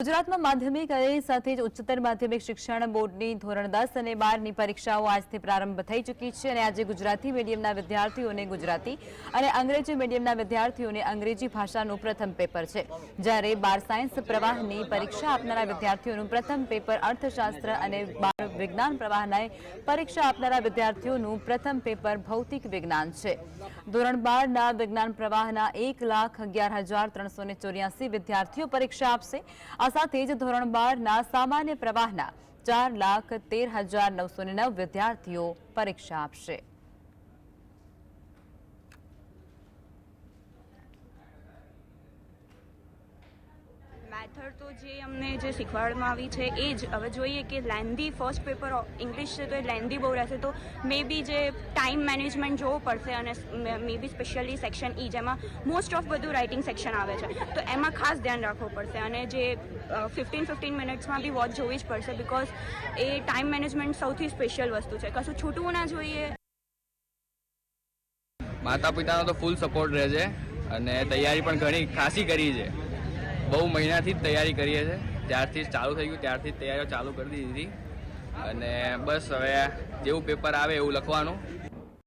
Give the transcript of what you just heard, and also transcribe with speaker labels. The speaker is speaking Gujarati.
Speaker 1: ગુજરાતમાં માધ્યમિક અને સાથે જ ઉચ્ચતર માધ્યમિક શિક્ષણ બોર્ડની ધોરણ દસ અને બારની પરીક્ષાઓ આજથી પ્રારંભ થઈ ચૂકી છે અને આજે ગુજરાતી મીડિયમના વિદ્યાર્થીઓને ગુજરાતી અને અંગ્રેજી મીડિયમના વિદ્યાર્થીઓને અંગ્રેજી ભાષાનું પ્રથમ પેપર છે. જ્યારે બાર સાયન્સ પ્રવાહની પરીક્ષા આપનારા વિદ્યાર્થીઓનું પ્રથમ પેપર અર્થશાસ્ત્ર અને બાર વિજ્ઞાન પ્રવાહના પરીક્ષા આપનારા વિદ્યાર્થીઓનું પ્રથમ પેપર ભૌતિક વિજ્ઞાન છે. ધોરણ બારના વિજ્ઞાન પ્રવાહના એક લાખ અગિયાર હજાર ત્રણસો ચોર્યાસી વિદ્યાર્થીઓ પરીક્ષા આપશે. સાથે જ ધોરણ બારના સામાન્ય પ્રવાહના ચાર લાખ તેર હજાર નવસો ને નવ વિદ્યાર્થીઓ પરીક્ષા આપશે.
Speaker 2: મેથડ તો જે અમને જે શીખવાડવામાં આવી છે એ જ. હવે જોઈએ કે લેન્ધી ફર્સ્ટ પેપર ઇંગ્લિશ છે તો એ લેન્ધી બહુ રહેશે. તો મે બી જે ટાઈમ મેનેજમેન્ટ જોવું પડશે અને મે બી સ્પેશિયલી સેક્શન ઈ જેમાં મોસ્ટ ઓફ બધું રાઇટિંગ સેક્શન આવે છે. તો એમાં ખાસ ધ્યાન રાખવું પડશે અને જે ફિફ્ટીન ફિફ્ટીન મિનિટ્સમાં બી વોચ જોવી જ પડશે બિકોઝ એ ટાઈમ મેનેજમેન્ટ સૌથી સ્પેશિયલ વસ્તુ છે. કશું છૂટવું ના જોઈએ.
Speaker 3: માતા પિતાનો તો ફૂલ સપોર્ટ રહે છે અને તૈયારી પણ ઘણી ખાસી કરી છે. બહુ મહિનાથી જ તૈયારી કરીએ છીએ. ત્યારથી જ ચાલુ થઈ ગયું, ત્યારથી જ તૈયારીઓ ચાલુ કરી દીધી અને બસ હવે જેવું પેપર આવે એવું લખવાનું.